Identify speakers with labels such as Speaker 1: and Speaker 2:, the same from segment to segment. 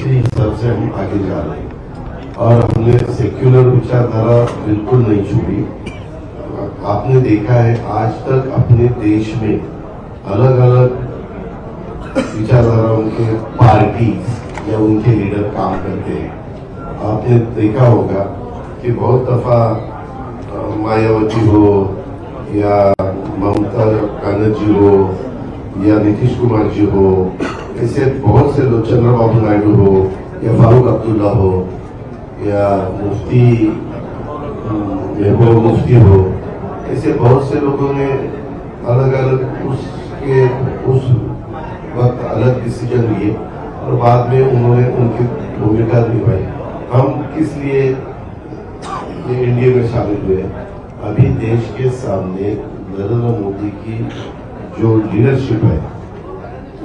Speaker 1: उसके हिसाब से हम आगे जा रहे हैं। और हमने सेक्युलर विचारधारा बिल्कुल नहीं छोड़ी। आपने देखा है, आज तक अपने देश में अलग अलग विचारधाराओं के पार्टी या उनके लीडर काम करते हैं। आपने देखा होगा कि बहुत दफ़ा मायावती हो या ममता बनर्जी हो या नीतीश कुमार जी हो ऐसे बहुत से लोग चंद्रबाबू नायडू हो या फारूक अब्दुल्ला हो या मुफ्ती अम, महबूब मुफ्ती हो ऐसे बहुत से लोगों ने अलग अलग उसके उस वक्त अलग डिसीज़न लिए और बाद में उन्होंने उनकी भूमिका निभाई। हम किस लिए एनडीए में शामिल हुए? अभी देश के सामने नरेंद्र मोदी की जो लीडरशिप है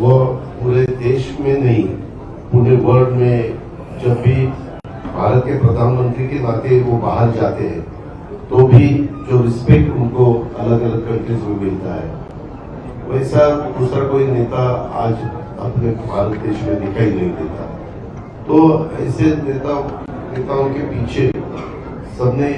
Speaker 1: वो पूरे देश में नहीं, पूरे वर्ल्ड में जब भी भारत के प्रधानमंत्री के नाते वो बाहर जाते हैं तो भी जो रिस्पेक्ट उनको अलग अलग कंट्रीज़ में मिलता है। वैसा दूसरा कोई नेता आज अपने भारत देश में दिखाई नहीं देता। तो ऐसे नेता, नेताओं के पीछे सबने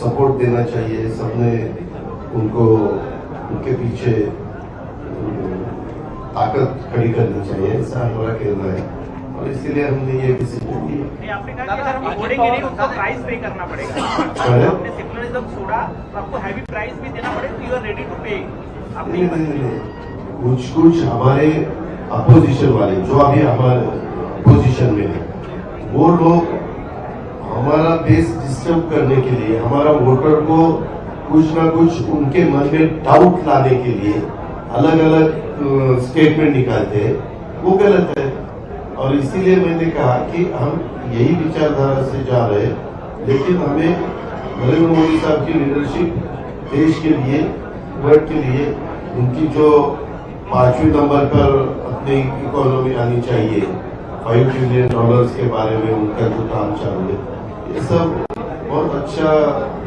Speaker 1: सपोर्ट देना चाहिए, सबने उनको, उनके पीछे ताकत खड़ी करनी चाहिए ऐसा हमारा कहना है। और इसीलिए हमने ये
Speaker 2: किसी को
Speaker 1: कुछ कुछ हमारे अपोजिशन वाले जो अभी हमारे अपोजिशन में है वो लोग हमारा देश डिस्टर्ब करने के लिए हमारा वोटर को कुछ ना कुछ उनके मन में डाउट लाने के लिए अलग अलग स्टेटमेंट निकालते हैं। वो गलत है। और इसीलिए मैंने कहा कि हम यही विचारधारा से जा रहे हैं, लेकिन हमें नरेंद्र मोदी साहब की लीडरशिप देश के लिए वर्ल्ड के लिए, उनकी जो पाँचवें नंबर पर अपनी इकोनॉमी आनी चाहिए फाइव ट्रिलियन डॉलर्स के बारे में उनका जो काम चालू है, ये सब बहुत अच्छा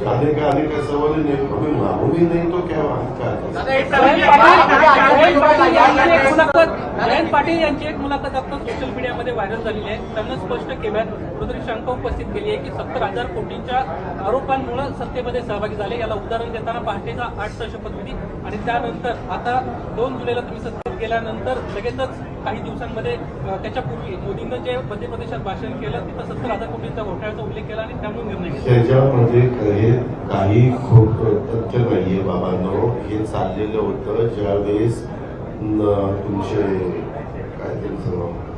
Speaker 1: जाने का आने का सवाल ही नहीं हमें मालूम ही नहीं तो क्या
Speaker 3: जयंत पाटील
Speaker 4: यांची एक मुलाखत जयंत पाटील यांची एक मुलाखत आता सोशल मीडियामध्ये व्हायरल झालेली आहे. त्यांना स्पष्ट केल्यात कुठेतरी शंका उपस्थित केली आहे की सत्तर हजार कोटींच्या आरोपांमुळे सत्तेमध्ये सहभागी झाले. याला उदाहरण देताना पहाटेचा आठ शपथविधी आणि त्यानंतर आता दोन जुलैला तुम्ही सत्तेत गेल्यानंतर लगेचच काही दिवसांमध्ये त्याच्यापूर्वी मोदींनं जे मध्य प्रदेशात भाषण केलं तिथं सत्तर हजार कोटींचा घोटाळ्याचा उल्लेख केला आणि त्यामुळे निर्णय
Speaker 1: त्याच्यामध्ये काही खूप तथ्य नाहीये बाबांनो. हे चाललेलं होतं ज्यावेळेस न- तुमचे काय त्यांचं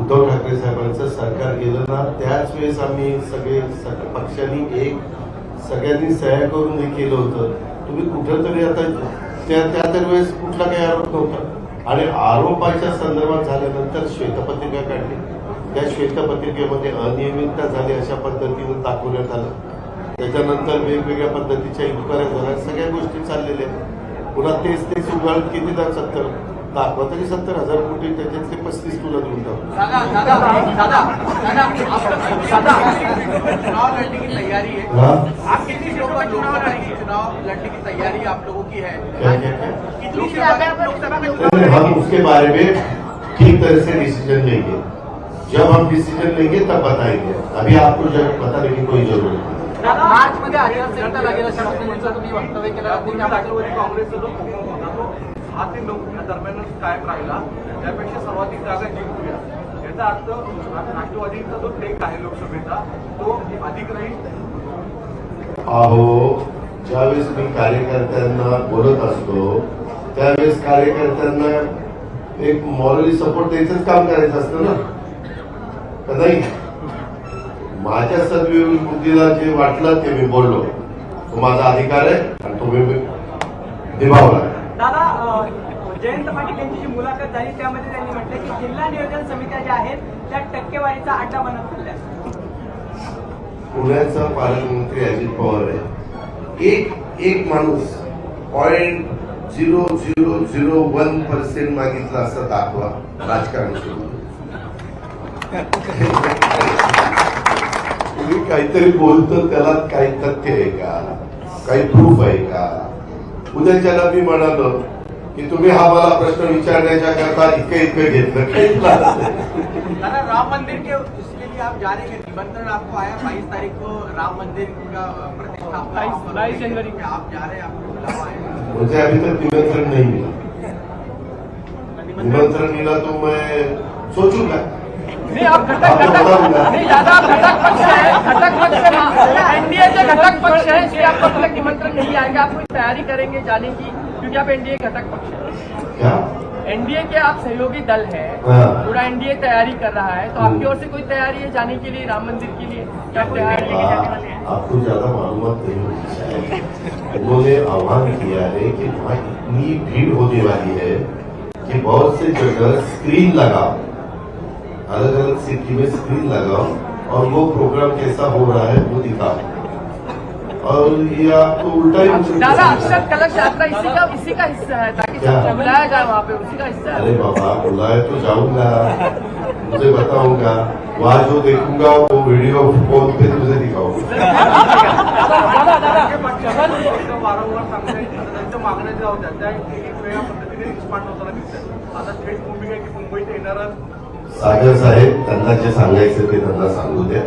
Speaker 1: उद्धव ठाकरे साहेबांचं सरकार गेलं ना त्याच वेळेस आम्ही सगळे पक्षांनी एक सगळ्यांनी सह्या करून हे केलं होतं. तुम्ही कुठं तरी आता त्या त्या तर वेळेस कुठला काही आरोप नव्हता. आणि आरोपाच्या संदर्भात झाल्यानंतर श्वेतपत्रिका काढली त्या श्वेतपत्रिकेमध्ये अनियमितता झाली अशा पद्धतीनं दाखवण्यात आलं त्याच्यानंतर वेगवेगळ्या पद्धतीच्या इन्क्वायऱ्या झाल्या सगळ्या गोष्टी चाललेल्या आहेत पुन्हा तेच तेच उघड कितीदा सत्तर दाखवा तरी सत्तर हजार कोटी त्याच्यातले पस्तीस तुला देऊन टाकू
Speaker 5: तैयारी
Speaker 1: हम उसके बारे में ठीक तरह से डिसीज़न लेंगे। जब हम डिसीज़न लेंगे तब बताएँगे। अभी आपको जब बताने की कोई ज़रूरत नहीं।
Speaker 3: लागेल अशा तुम्ही वक्तव्य केलं
Speaker 5: राहुल राष्ट्रवादी काँग्रेसचा जो होता तो. सहा ते नऊ या दरम्यानच कायम राहिला. त्यापेक्षा सर्वाधिक जागा जिंकूया. याचा अर्थ राष्ट्रवादीचा जो टेक आहे लोकसभेचा तो अधिक राहील.
Speaker 1: अहो ज्यावेळेस मी कार्यकर्त्यांना बोलत असतो त्यावेळेस कार्यकर्त्यांना एक मॉरली सपोर्ट द्यायचंच काम करायचं असतं ना? नाही? माझ्या सद्विवेक बुद्धीला जे वाटलं ते मी बोललो. तो माझा अधिकार आहे आणि तो मी निभावला.
Speaker 3: दादा जयंत पाटील यांची जी मुलाखत झाली त्यामध्ये त्यांनी म्हटलं की जिल्हा नियोजन समित्या ज्या आहेत त्या टक्केवारीचा अड्डा बनत चालल्या
Speaker 1: पुण्याचा पालकमंत्री अजित पवार आहे. एक एक माणूस point zero zero zero one percent मागितलं असं दाखवा राजकारण तुम्ही काहीतरी बोलतो त्याला काही तथ्य आहे का? काही प्रूफ आहे का? उद्याच्याला मी म्हणालो की तुम्ही हा मला प्रश्न विचारण्याच्या करता इतकं इतकं घेतलं.
Speaker 6: राम मंदिर आप जा रहे हैं निमंत्रण आपको आया बाईस तारीख को राम मंदिर का प्रतिष्ठापना।
Speaker 7: 22 22 जनवरी को।
Speaker 6: आप जा रहे हैं आपको बुलावा है
Speaker 1: मुझे अभी तक निमंत्रण नहीं मिला। निमंत्रण? मिला तो मैं सोचूँगा।
Speaker 7: नहीं आप घटक घटक नहीं दादा आप घटक पक्ष है। घटक पक्ष एनडीए के घटक पक्ष है इसलिए आपको अभी तक निमंत्रण नहीं आएगा। आप कोई तैयारी करेंगे जाने की क्योंकि आप एनडीए घटक पक्ष है।
Speaker 1: क्या?
Speaker 7: एनडीए के आप सहयोगी दल है
Speaker 1: हाँ।
Speaker 7: पूरा एनडीए तैयारी कर रहा है तो आपकी ओर से कोई तैयारी है जाने के लिए राम मंदिर के लिए? क्या तैयारी लेके जाने वाले हैं?
Speaker 1: आपको ज़्यादा मालूम नहीं होनी चाहिए। उन्होंने आह्वान किया है कि वहाँ इतनी भीड़ होने वाली है कि बहुत से जगह स्क्रीन लगाओ। अलग अलग सिटी में स्क्रीन लगाओ और वो प्रोग्राम कैसा हो रहा है वो दिखाओ। और ये आपको उल्टा ही मुझे
Speaker 7: दादा अक्षर कलश यात्रा इसी का इसी का हिस्सा है ताकि
Speaker 1: क्या?
Speaker 7: सबको बुलाया जाए वहाँ पे उसी का हिस्सा
Speaker 1: अरे बाबा बुलाए तो जाऊंगा. मुझे बताऊंगा. वहाँ जो देखूंगा वो वीडियो फोन पे तुझे दिखाऊंगा.
Speaker 7: दादा दादा
Speaker 5: पक्षाचं वारंवार सांगताय आता त्यांच्या मागण्या ज्या होत्या त्या एक वेगळ्या पद्धतीने रिस्पॉन्ड होताना दिसतात आता थेट भूमिका आहे की मुंबईत येणारा
Speaker 1: सागर साहेब त्यांना जे सांगायचं ते त्यांना सांगू द्या.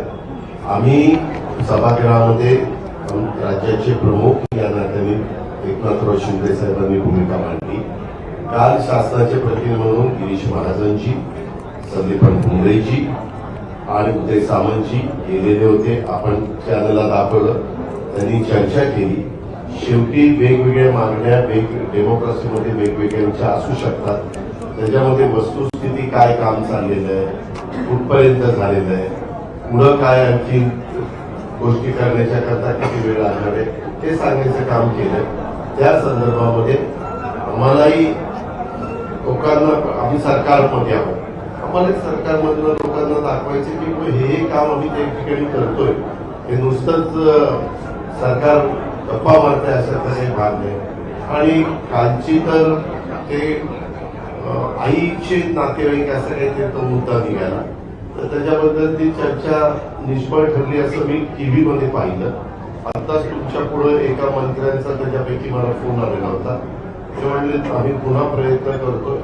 Speaker 1: आम्ही सभागृहामध्ये राज्याचे प्रमुख या नात्याने एकनाथराव शिंदे साहेबांनी भूमिका मांडली. काल शासनाचे प्रतिनिधी म्हणून गिरीश महाराजांची संदीपन भुमरेजी आणि उदय सामंतजी गेलेले होते. आपण चॅनलला दाखवलं. त्यांनी चर्चा केली. शेवटी वेगवेगळ्या मागण्या वेग डेमोक्रेसीमध्ये वेगवेगळ्यांच्या असू शकतात. त्याच्यामध्ये वस्तुस्थिती काय काम चाललेलं आहे? कुठपर्यंत झालेलं आहे? पुढं काय आणखी गोष्टी करण्याच्या करता किती वेळ लागणार आहे ते सांगण्याचं काम केलं. त्या संदर्भामध्ये आम्हालाही लोकांना आम्ही सरकारमध्ये आहोत. आम्हाला सरकारमधून लोकांना दाखवायचं की हे हे काम आम्ही त्या ठिकाणी करतोय. हे नुसतंच सरकार गप्पा मारते अशा काही भाग नाही. आणि कालची तर ते आईचे नातेवाईक असं काही ते तो मुद्दा निघाला. तर त्याच्याबद्दल ती चर्चा निष्फळ ठरली असं मी टीव्ही मध्ये पाहिलं. आत्ताच तुमच्यापुढे एका मंत्र्यांचा त्याच्यापैकी मला फोन आलेला होता. ते म्हणले आम्ही पुन्हा प्रयत्न करतोय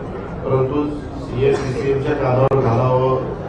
Speaker 1: परंतु सीएससीसीएमच्या कानावर घालावं.